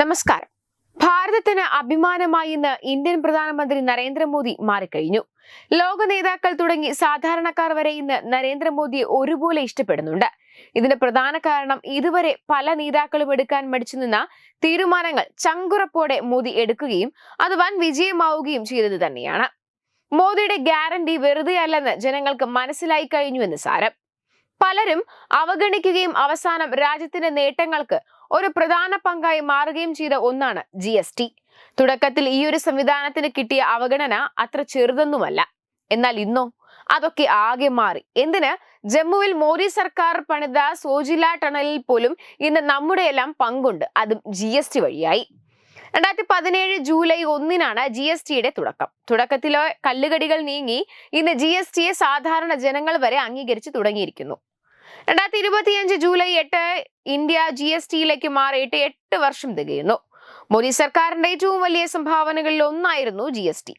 നമസ്കാരം. ഭാരതത്തിന് അഭിമാനമായി ഇന്ന് ഇന്ത്യൻ പ്രധാനമന്ത്രി നരേന്ദ്രമോദി മാറിക്കഴിഞ്ഞു. ലോക നേതാക്കൾ തുടങ്ങി സാധാരണക്കാർ വരെ ഇന്ന് നരേന്ദ്രമോദിയെ ഒരുപോലെ ഇഷ്ടപ്പെടുന്നുണ്ട്. ഇതിന് പ്രധാന കാരണം ഇതുവരെ പല നേതാക്കളും എടുക്കാൻ മടിച്ചു നിന്ന തീരുമാനങ്ങൾ ചങ്കുറപ്പോടെ മോദി എടുക്കുകയും അത് വൻ വിജയമാവുകയും ചെയ്തത് തന്നെയാണ്. മോദിയുടെ ഗ്യാരണ്ടി വെറുതെ അല്ലെന്ന് ജനങ്ങൾക്ക് മനസ്സിലായി കഴിഞ്ഞു എന്ന് സാരം. പലരും അവഗണിക്കുകയും അവസാനം രാജ്യത്തിന്റെ നേട്ടങ്ങൾക്ക് ഒരു പ്രധാന പങ്കായി മാറുകയും ചെയ്ത ഒന്നാണ് ജി എസ് ടി. തുടക്കത്തിൽ ഈ ഒരു സംവിധാനത്തിന് കിട്ടിയ അവഗണന അത്ര ചെറുതൊന്നുമല്ല. എന്നാൽ ഇന്നോ? അതൊക്കെ ആകെ മാറി. എന്തിന്? ജമ്മുവിൽ മോദി സർക്കാർ പണിത സോജില ടണലിൽ പോലും ഇന്ന് നമ്മുടെ എല്ലാം പങ്കുണ്ട്. അതും ജി എസ് ടി വഴിയായി. രണ്ടായിരത്തി പതിനേഴ് ജൂലൈ ഒന്നിനാണ് ജി എസ് ടിയുടെ തുടക്കം. തുടക്കത്തിലെ കല്ലുകടികൾ നീങ്ങി ഇന്ന് ജി എസ് ടിയെ സാധാരണ ജനങ്ങൾ വരെ അംഗീകരിച്ചു തുടങ്ങിയിരിക്കുന്നു. രണ്ടായിരത്തി ഇരുപത്തിയഞ്ച് ജൂലൈ എട്ട് ഇന്ത്യ ജി എസ് ടിയിലേക്ക് മാറിയിട്ട് എട്ട് വർഷം തികയുന്നു. മോദി സർക്കാരിന്റെ ഏറ്റവും വലിയ സംഭാവനകളിൽ ഒന്നായിരുന്നു ജി എസ് ടി.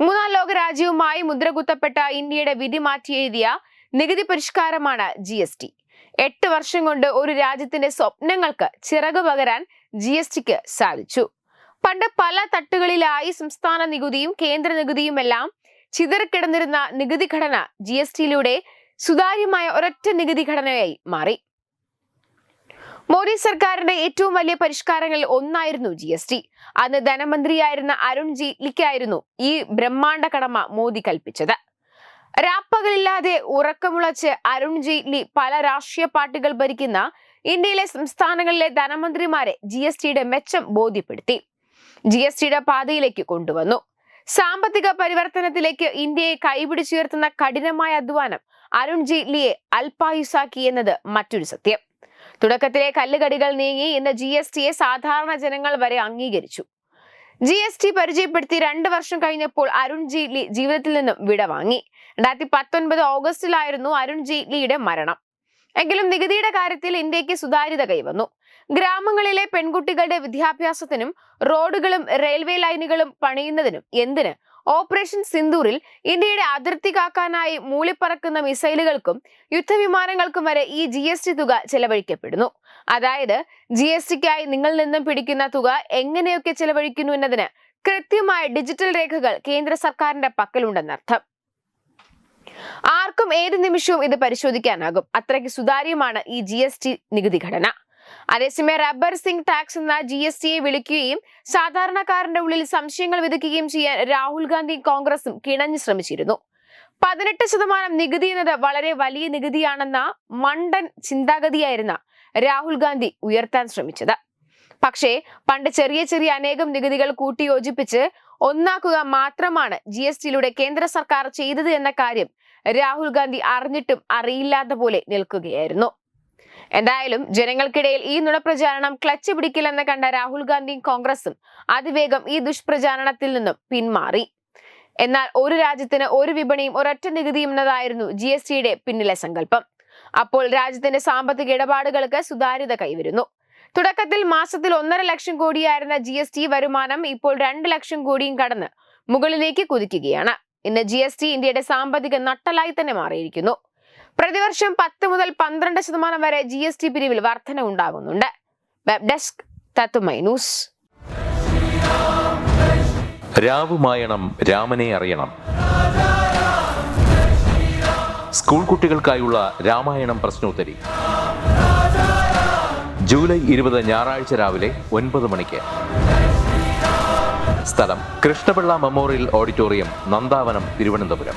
മൂന്നാം ലോക രാജ്യവുമായി മുദ്രകുത്തപ്പെട്ട ഇന്ത്യയുടെ വിധി മാറ്റി എഴുതിയ നികുതി പരിഷ്കാരമാണ് ജി എസ് ടി. എട്ട് വർഷം കൊണ്ട് ഒരു രാജ്യത്തിന്റെ സ്വപ്നങ്ങൾക്ക് ചിറക് പകരാൻ ജി എസ് ടിക്ക് സാധിച്ചു. പണ്ട് പല തട്ടുകളിലായി സംസ്ഥാന നികുതിയും കേന്ദ്ര നികുതിയും എല്ലാം ചിതറിക്കിടന്നിരുന്ന നികുതി ഘടന ജി എസ് ടിയിലൂടെ സുതാര്യമായ ഒരൊറ്റ നികുതി ഘടനയായി മാറി. മോദി സർക്കാരിന്റെ ഏറ്റവും വലിയ പരിഷ്കാരങ്ങളിൽ ഒന്നായിരുന്നു ജി എസ് ടി. അന്ന് ധനമന്ത്രിയായിരുന്ന അരുൺ ജെയ്റ്റ്ലിക്കായിരുന്നു ഈ ബ്രഹ്മാണ്ഡ കടമ മോദി കൽപ്പിച്ചത്. രാപ്പകളില്ലാതെ ഉറക്കമുളച്ച് അരുൺ ജെയ്റ്റ്ലി പല രാഷ്ട്രീയ പാർട്ടികൾ ഭരിക്കുന്ന ഇന്ത്യയിലെ സംസ്ഥാനങ്ങളിലെ ധനമന്ത്രിമാരെ ജി എസ് ടിയുടെ മെച്ചം ബോധ്യപ്പെടുത്തി. ജി എസ് ടിയുടെ പാതയിലേക്ക് കൊണ്ടുവന്നു. സാമ്പത്തിക പരിവർത്തനത്തിലേക്ക് ഇന്ത്യയെ കൈപിടിച്ചുയർത്തുന്ന കഠിനമായ അധ്വാനം അരുൺ ജെയ്റ്റ്ലിയെ അൽപായുസാക്കി എന്നത് മറ്റൊരു സത്യം. തുടക്കത്തിലെ കല്ലുകടികൾ നീങ്ങി ഇന്ന് ജി എസ് ടിയെ സാധാരണ ജനങ്ങൾ വരെ അംഗീകരിച്ചു. ജി എസ് ടി പരിചയപ്പെടുത്തി രണ്ട് വർഷം കഴിഞ്ഞപ്പോൾ അരുൺ ജെയ്റ്റ്ലി ജീവിതത്തിൽ നിന്നും വിടവാങ്ങി രണ്ടായിരത്തി പത്തൊൻപത് ഓഗസ്റ്റിലായിരുന്നു അരുൺ ജെയ്റ്റ്ലിയുടെ മരണം. എങ്കിലും നികുതിയുടെ കാര്യത്തിൽ ഇന്ത്യയ്ക്ക് സുതാര്യത കൈവന്നു. ഗ്രാമങ്ങളിലെ പെൺകുട്ടികളുടെ വിദ്യാഭ്യാസത്തിനും റോഡുകളും റെയിൽവേ ലൈനുകളും പണിയുന്നതിനും എന്തിന്? ഓപ്പറേഷൻ സിന്ദൂറിൽ ഇന്ത്യയുടെ അതിർത്തി കാക്കാനായി മൂളിപ്പറക്കുന്ന മിസൈലുകൾക്കും യുദ്ധവിമാനങ്ങൾക്കും വരെ ഈ ജി എസ് ടി തുക ചെലവഴിക്കപ്പെടുന്നു. അതായത് ജി എസ് ടിക്കായി നിങ്ങളിൽ നിന്നും പിടിക്കുന്ന തുക എങ്ങനെയൊക്കെ ചെലവഴിക്കുന്നു എന്നതിന് കൃത്യമായ ഡിജിറ്റൽ രേഖകൾ കേന്ദ്ര സർക്കാരിന്റെ പക്കലുണ്ടെന്നർത്ഥം ആർക്കും ഏത് നിമിഷവും ഇത് പരിശോധിക്കാനാകും. അത്രയ്ക്ക് സുതാര്യമാണ് ഈ ജി എസ് ടി നികുതി ഘടന. അതേസമയം റബ്ബർ സിംഗ് ടാക്സ് എന്ന ജി എസ് ടിയെ വിളിക്കുകയും സാധാരണക്കാരന്റെ ഉള്ളിൽ സംശയങ്ങൾ വിതയ്ക്കുകയും ചെയ്യാൻ രാഹുൽ ഗാന്ധി കോൺഗ്രസും കിണഞ്ഞു ശ്രമിച്ചിരുന്നു. പതിനെട്ട് ശതമാനം നികുതി എന്നത് വളരെ വലിയ നികുതിയാണെന്ന മണ്ടൻ ചിന്താഗതിയായിരുന്ന രാഹുൽ ഗാന്ധി ഉയർത്താൻ ശ്രമിച്ചത്. പക്ഷേ പണ്ട് ചെറിയ ചെറിയ അനേകം നികുതികൾ കൂട്ടിയോജിപ്പിച്ച് ഒന്നാക്കുക മാത്രമാണ് ജി എസ് ടിയിലൂടെ കേന്ദ്ര സർക്കാർ ചെയ്തത് എന്ന കാര്യം രാഹുൽ ഗാന്ധി അറിഞ്ഞിട്ടും അറിയില്ലാത്ത പോലെ നിൽക്കുകയായിരുന്നു. എന്തായാലും ജനങ്ങൾക്കിടയിൽ ഈ നുണപ്രചാരണം ക്ലച്ച് പിടിക്കില്ലെന്ന് കണ്ട രാഹുൽ ഗാന്ധിയും കോൺഗ്രസും അതിവേഗം ഈ ദുഷ്പ്രചാരണത്തിൽ നിന്നും പിന്മാറി. എന്നാൽ ഒരു രാജ്യത്തിന് ഒരു വിപണിയും ഒരൊറ്റ നികുതിയും എന്നതായിരുന്നു ജി എസ് ടിയുടെ പിന്നിലെ സങ്കല്പം. അപ്പോൾ രാജ്യത്തിന്റെ സാമ്പത്തിക ഇടപാടുകൾക്ക് സുതാര്യത കൈവരുന്നു. തുടക്കത്തിൽ മാസത്തിൽ ഒന്നര ലക്ഷം കോടിയായിരുന്ന ജി എസ് ടി വരുമാനം ഇപ്പോൾ രണ്ട് ലക്ഷം കോടിയും കടന്ന് മുകളിലേക്ക് കുതിക്കുകയാണ്. ഇന്ന് ജി എസ് ടി ഇന്ത്യയുടെ സാമ്പത്തിക നട്ടലായി തന്നെ മാറിയിരിക്കുന്നു. പ്രതിവർഷം പത്ത് മുതൽ പന്ത്രണ്ട് ശതമാനം വരെ ജി എസ് ടി പിരിവിൽ വർധന ഉണ്ടാകുന്നുണ്ട്. Web desk Tatwamayi news. രാവുമായണം രാമനെ അറിയണം. സ്കൂൾ കുട്ടികൾക്കായുള്ള രാമായണം പ്രശ്നോത്തരി. ജൂലൈ ഇരുപത് ഞായറാഴ്ച രാവിലെ ഒൻപത് മണിക്ക്. സ്ഥലം കൃഷ്ണപിള്ള മെമ്മോറിയൽ ഓഡിറ്റോറിയം നന്ദാവനം തിരുവനന്തപുരം.